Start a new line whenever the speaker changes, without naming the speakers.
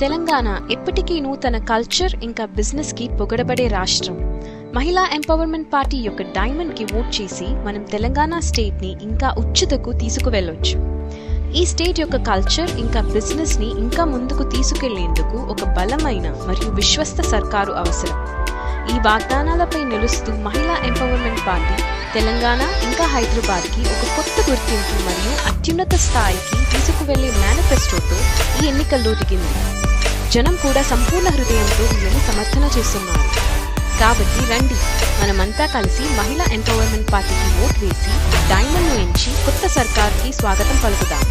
తెలంగాణ ఎప్పటికీ నూతన కల్చర్ ఇంకా బిజినెస్కి పొగడబడే రాష్ట్రం. మహిళా ఎంపవర్మెంట్ పార్టీ యొక్క డైమండ్కి ఓట్ చేసి మనం తెలంగాణ స్టేట్ని ఇంకా ఉచ్చుతకు తీసుకువెళ్ళొచ్చు. ఈ స్టేట్ యొక్క కల్చర్ ఇంకా బిజినెస్ని ఇంకా ముందుకు తీసుకెళ్ళేందుకు ఒక బలమైన మరియు విశ్వస్త సర్కారు అవసరం. ఈ వాగ్దానాలపై నిలుస్తూ మహిళా ఎంపవర్మెంట్ పార్టీ తెలంగాణ ఇంకా హైదరాబాద్కి ఒక కొత్త గుర్తింపు మరియు అత్యున్నత స్థాయికి తీసుకువెళ్ళే మేనిఫెస్టోతో ఈ ఎన్నికల్లో దిగింది. జనం కూడా సంపూర్ణ హృదయంతో వీళ్ళని సమర్థన చేస్తున్నారు. కాబట్టి రండి మనమంతా కలిసి మహిళా ఎంపవర్మెంట్ పార్టీకి ఓట్ వేసి డైమండ్ ఎంచి కొత్త సర్కార్కి స్వాగతం పలుకుదాం.